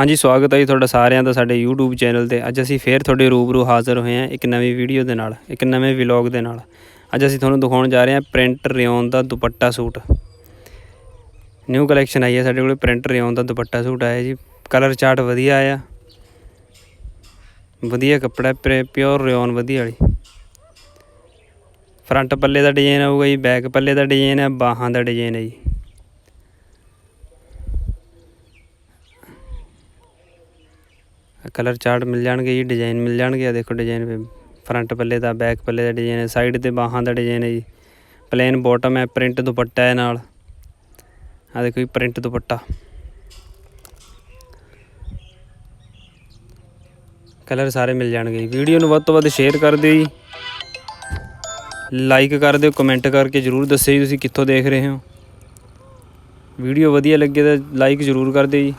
ਹਾਂਜੀ, ਸਵਾਗਤ ਹੈ ਜੀ ਤੁਹਾਡਾ ਸਾਰਿਆਂ ਦਾ ਸਾਡੇ YouTube ਚੈਨਲ ਤੇ। ਅੱਜ ਅਸੀਂ ਫੇਰ ਤੁਹਾਡੇ ਰੂਬਰੂ ਹਾਜ਼ਰ ਹੋਏ ਹਾਂ ਇੱਕ ਨਵੀਂ ਵੀਡੀਓ ਦੇ ਨਾਲ, ਇੱਕ ਨਵੇਂ ਵਲੌਗ ਦੇ ਨਾਲ। ਅੱਜ ਅਸੀਂ ਤੁਹਾਨੂੰ ਦਿਖਾਉਣ ਜਾ ਰਹੇ ਹਾਂ ਪ੍ਰਿੰਟ ਰਿਓਨ ਦਾ ਦੁਪੱਟਾ ਸੂਟ। ਨਿਊ ਕਲੈਕਸ਼ਨ ਆਈ ਹੈ ਸਾਡੇ ਕੋਲ, ਪ੍ਰਿੰਟ ਰਿਓਨ ਦਾ ਦੁਪੱਟਾ ਸੂਟ ਆਇਆ ਜੀ। ਕਲਰ ਚਾਰਟ ਵਧੀਆ ਆਇਆ। ਵਧੀਆ ਕੱਪੜਾ ਪਿਓਰ ਰਿਓਨ ਵਧੀਆ ਵਾਲੀ। ਫਰੰਟ ਪੱਲੇ ਦਾ ਡਿਜ਼ਾਈਨ ਆਊਗਾ ਜੀ ਬੈਕ ਪੱਲੇ ਦਾ ਡਿਜ਼ਾਈਨ ਹੈ, ਬਾਹਾਂ ਦਾ ਡਿਜ਼ਾਈਨ ਹੈ ਜੀ। ਕਲਰ ਚਾਰਟ ਮਿਲ ਜਾਣਗੇ ਜੀ, ਡਿਜ਼ਾਈਨ ਮਿਲ ਜਾਣਗੇ। ਆ ਦੇਖੋ ਡਿਜ਼ਾਈਨ ਫਰੰਟ ਪੱਲੇ ਦਾ, ਬੈਕ ਪੱਲੇ ਦਾ ਡਿਜ਼ਾਈਨ ਹੈ, ਸਾਈਡ ਤੇ ਬਾਹਾਂ ਦਾ ਡਿਜ਼ਾਈਨ ਹੈ ਜੀ। ਪਲੇਨ ਬਾਟਮ ਹੈ, ਪ੍ਰਿੰਟ ਦੁਪੱਟਾ ਹੈ ਨਾਲ। ਆ ਦੇਖੋ ਜੀ, ਪ੍ਰਿੰਟ ਦੁਪੱਟਾ। ਕਲਰ ਸਾਰੇ ਮਿਲ ਜਾਣਗੇ ਜੀ। ਵੀਡੀਓ ਨੂੰ ਵੱਧ ਤੋਂ ਵੱਧ ਸ਼ੇਅਰ ਕਰ ਦਿਓ ਜੀ। ਲਾਈਕ ਕਰ ਦਿਓ, ਕਮੈਂਟ ਕਰਕੇ ਜਰੂਰ ਦੱਸਿਓ ਜੀ, ਤੁਸੀਂ ਕਿੱਥੋਂ ਦੇਖ ਰਹੇ ਹੋ। ਵੀਡੀਓ ਵਧੀਆ ਲੱਗੇ ਤਾਂ ਲਾਈਕ ਜਰੂਰ ਕਰ ਦਿਓ ਜੀ।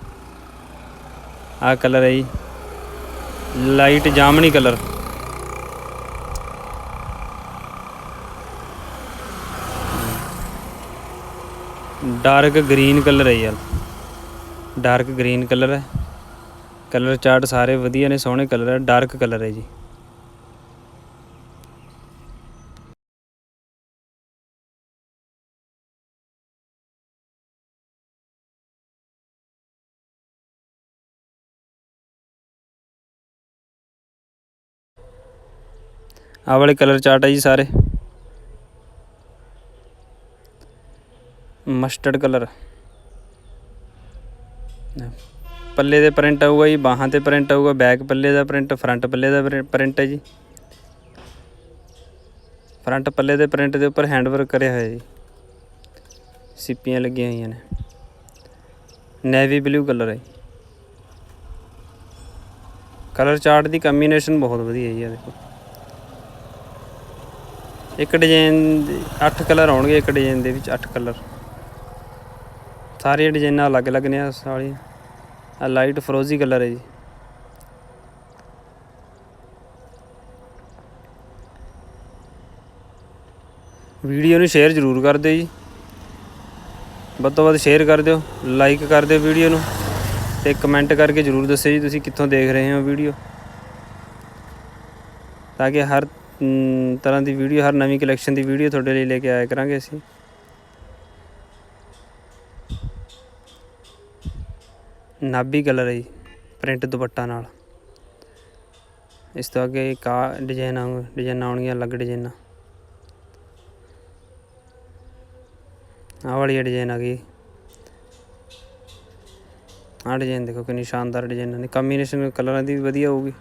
ਆਹ ਕਲਰ ਹੈ ਜੀ। ਲਾਈਟ ਜਾਮਨੀ ਕਲਰ। ਡਾਰਕ ਗ੍ਰੀਨ ਕਲਰ ਹੈ ਯਾਰ। ਡਾਰਕ ਗ੍ਰੀਨ ਕਲਰ ਹੈ। ਕਲਰ ਚਾਰਟ ਸਾਰੇ ਵਧੀਆ ਨੇ, ਸੋਹਣੇ ਕਲਰ ਹੈ, ਡਾਰਕ ਕਲਰ ਹੈ ਜੀ। ਆਹ ਵਾਲੇ ਕਲਰ ਚਾਰਟ ਹੈ ਜੀ ਸਾਰੇ। Mustard colour. ਪੱਲੇ ਦੇ ਪ੍ਰਿੰਟ ਆਊਗਾ ਜੀ, ਬਾਹਾਂ ਤੇ ਪ੍ਰਿੰਟ ਆਊਗਾ, ਬੈਕ ਪੱਲੇ ਦਾ ਪ੍ਰਿੰਟ, ਫਰੰਟ ਪੱਲੇ ਦਾ ਪ੍ਰਿੰਟ ਹੈ ਜੀ। ਫਰੰਟ ਪੱਲੇ ਦੇ ਪ੍ਰਿੰਟ ਦੇ ਉੱਪਰ ਹੈਂਡ ਵਰਕ ਕਰਿਆ ਹੋਇਆ ਜੀ। ਸਿੱਪੀਆਂ ਲੱਗੀਆਂ ਹੋਈਆਂ ਨੇ। ਨੇਵੀ ਬਲੂ ਕਲਰ ਹੈ ਕਲਰ ਚਾਰਟ ਦੀ ਕੰਬੀਨੇਸ਼ਨ ਬਹੁਤ ਵਧੀਆ ਹੈ ਜੀ ਆ ਦੇਖੋ। ਇੱਕ ਡਿਜ਼ਾਈਨ 8 ਕਲਰ ਆਉਣਗੇ, ਇੱਕ ਡਿਜ਼ਾਈਨ ਦੇ ਵਿੱਚ 8 ਕਲਰ ਸਾਰੇ ਡਿਜ਼ਾਈਨਾਂ ਅਲੱਗ-ਅਲੱਗ ਨੇ ਸਾਰੀਆਂ। ਆ ਲਾਈਟ ਫਰੋਜ਼ੀ ਕਲਰ ਹੈ ਜੀ। ਵੀਡੀਓ ਨੂੰ ਸ਼ੇਅਰ ਜ਼ਰੂਰ ਕਰ ਦਿਓ ਜੀ। ਵੱਧ ਤੋਂ ਵੱਧ ਸ਼ੇਅਰ ਕਰ ਦਿਓ ਲਾਈਕ ਕਰ ਦਿਓ ਵੀਡੀਓ ਨੂੰ ਤੇ ਕਮੈਂਟ ਕਰਕੇ ਜ਼ਰੂਰ ਦੱਸਿਓ ਜੀ, ਤੁਸੀਂ ਕਿੱਥੋਂ ਦੇਖ ਰਹੇ ਹੋ ਵੀਡੀਓ। ਤਾਂ ਕਿ ਹਰ ਤਰ੍ਹਾਂ ਦੀ ਵੀਡੀਓ ਹਰ ਨਵੀਂ ਕਲੈਕਸ਼ਨ ਦੀ ਵੀਡੀਓ ਤੁਹਾਡੇ ਲਈ ਲੈ ਕੇ ਆਇਆ ਕਰਾਂਗੇ ਅਸੀਂ। ਨਾਭੀ ਕਲਰ ਹੈ ਜੀ ਪ੍ਰਿੰਟ ਦੁਪੱਟਾ ਨਾਲ। ਇਸ ਤੋਂ ਅੱਗੇ ਕਾ ਡਿਜ਼ਾਈਨ ਆਉਂ ਡਿਜ਼ਾਈਨ ਆਉਣਗੀਆਂ ਅਲੱਗ ਡਿਜ਼ਾਈਨਾਂ ਆਹ ਵਾਲੀ ਡਿਜ਼ਾਈਨ ਆ ਗਈ। ਆਹ ਡਿਜ਼ਾਈਨ ਦੇਖੋ ਕਿੰਨੀ ਸ਼ਾਨਦਾਰ ਡਿਜ਼ਾਈਨ ਨੇ ਕੰਬੀਨੇਸ਼ਨ ਕਲਰਾਂ ਦੀ ਵੀ ਵਧੀਆ ਹੋਊਗੀ।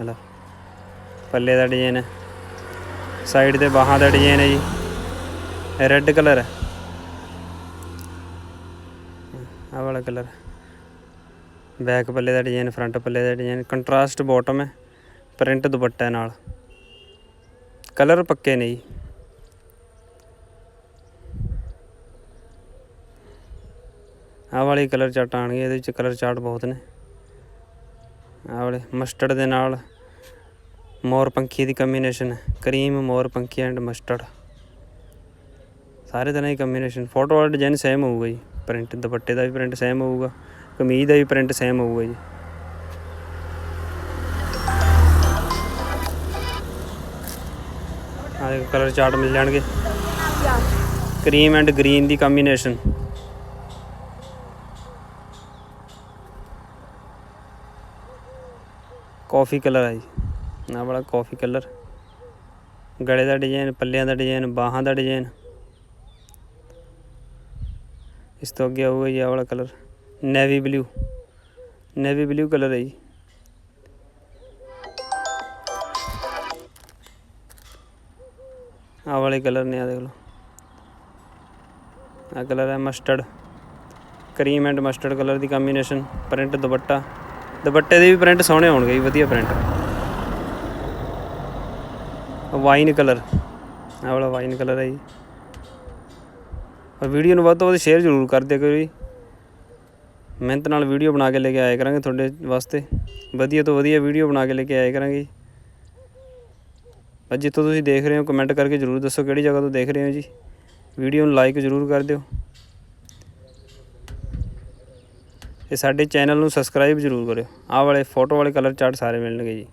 ਹਲਾ। ਪੱਲੇ ਦਾ ਡਿਜ਼ਾਈਨ ਹੈ ਸਾਈਡ ਤੇ ਬਾਹਾਂ ਦਾ ਡਿਜ਼ਾਈਨ ਹੈ ਜੀ। ਰੈੱਡ ਕਲਰ ਹੈ ਆਹ ਵਾਲਾ ਕਲਰ ਬੈਕ ਪੱਲੇ ਦਾ ਡਿਜ਼ਾਈਨ ਫਰੰਟ ਪੱਲੇ ਦਾ ਡਿਜ਼ਾਈਨ ਕੰਟਰਾਸਟ ਬਾਟਮ ਹੈ। ਪ੍ਰਿੰਟ ਦੁਪੱਟਾ ਨਾਲ। ਕਲਰ ਪੱਕੇ ਨੇ ਜੀ। ਆਹ ਵਾਲੇ ਕਲਰ ਚਾਰਟ ਆਣਗੇ ਇਹਦੇ ਵਿੱਚ ਕਲਰ ਚਾਟ ਬਹੁਤ ਨੇ। ਆਹ ਵਾਲੇ ਮਸਟਰਡ ਦੇ ਨਾਲ। ਮੋਰ ਪੰਖੀ ਦੀ ਕੰਬੀਨੇਸ਼ਨ ਹੈ ਕਰੀਮ, ਮੋਰ ਪੰਖੀ ਐਂਡ ਮਸਟਰਡ ਸਾਰੇ ਤਰ੍ਹਾਂ ਦੀ ਕੰਬੀਨੇਸ਼ਨ ਫੋਟੋ ਵਾਲਾ ਡਿਜ਼ਾਈਨ ਸੇਮ ਹੋਊਗਾ ਜੀ। ਪ੍ਰਿੰਟ ਦੁਪੱਟੇ ਦਾ ਵੀ ਪ੍ਰਿੰਟ ਸੇਮ ਹੋਊਗਾ। ਕਮੀਜ਼ ਦਾ ਵੀ ਪ੍ਰਿੰਟ ਸੇਮ ਹੋਊਗਾ ਜੀ। ਆਹ ਕਲਰ ਚਾਰਟ ਮਿਲ ਜਾਣਗੇ। ਕਰੀਮ ਐਂਡ ਗ੍ਰੀਨ ਦੀ ਕੰਬੀਨੇਸ਼ਨ ਕਾਫੀ ਕਲਰ ਹੈ ਜੀ। ਆਹ ਵਾਲਾ ਕਾਫੀ ਕਲਰ ਗਲੇ ਦਾ ਡਿਜ਼ਾਈਨ ਪੱਲਿਆਂ ਦਾ ਡਿਜ਼ਾਈਨ ਬਾਹਾਂ ਦਾ ਡਿਜ਼ਾਈਨ ਇਸ ਤੋਂ ਅੱਗੇ ਆਊਗਾ ਜੀ ਆਹ ਵਾਲਾ colour navy blue navy blue colour ਹੈ ਜੀ। ਆਹ ਵਾਲੇ ਕਲਰ ਨੇ ਆ ਦੇਖ ਲਓ। ਆ ਕਲਰ ਹੈ mustard cream and mustard colour the combination print dupatta. ਦੁਪੱਟੇ ਦੇ ਵੀ ਪ੍ਰਿੰਟ ਸੋਹਣੇ ਹੋਣਗੇ ਜੀ, ਵਧੀਆ ਪ੍ਰਿੰਟ ਵਾਈਨ ਕਲਰ। ਆਹ ਵਾਲਾ ਵਾਈਨ ਕਲਰ ਹੈ ਜੀ। ਔਰ ਵੀਡੀਓ ਨੂੰ ਵੱਧ ਤੋਂ ਵੱਧ ਸ਼ੇਅਰ ਜ਼ਰੂਰ ਕਰ ਦਿਆ ਕਰੋ ਜੀ। ਮਿਹਨਤ ਨਾਲ ਵੀਡੀਓ ਬਣਾ ਕੇ ਲੈ ਕੇ ਆਇਆ ਕਰਾਂਗੇ ਤੁਹਾਡੇ ਵਾਸਤੇ। ਵਧੀਆ ਤੋਂ ਵਧੀਆ ਵੀਡੀਓ ਬਣਾ ਕੇ ਲੈ ਕੇ ਆਇਆ ਕਰਾਂਗੇ ਜੀ। ਬਸ ਜਿੱਥੋਂ ਤੁਸੀਂ ਦੇਖ ਰਹੇ ਹੋ ਕਮੈਂਟ ਕਰਕੇ ਜ਼ਰੂਰ ਦੱਸੋ ਕਿਹੜੀ ਜਗ੍ਹਾ ਤੋਂ ਦੇਖ ਰਹੇ ਹੋ ਜੀ। ਵੀਡੀਓ ਨੂੰ ਲਾਈਕ ਜ਼ਰੂਰ ਕਰ ਦਿਓ। ਤੇ ਸਾਡੇ ਚੈਨਲ ਨੂੰ ਸਬਸਕ੍ਰਾਈਬ ਜ਼ਰੂਰ ਕਰਿਓ। ਆਹ ਵਾਲੇ ਫੋਟੋ ਵਾਲੇ ਕਲਰ ਚਾਰਟ ਸਾਰੇ ਮਿਲਣਗੇ ਜੀ।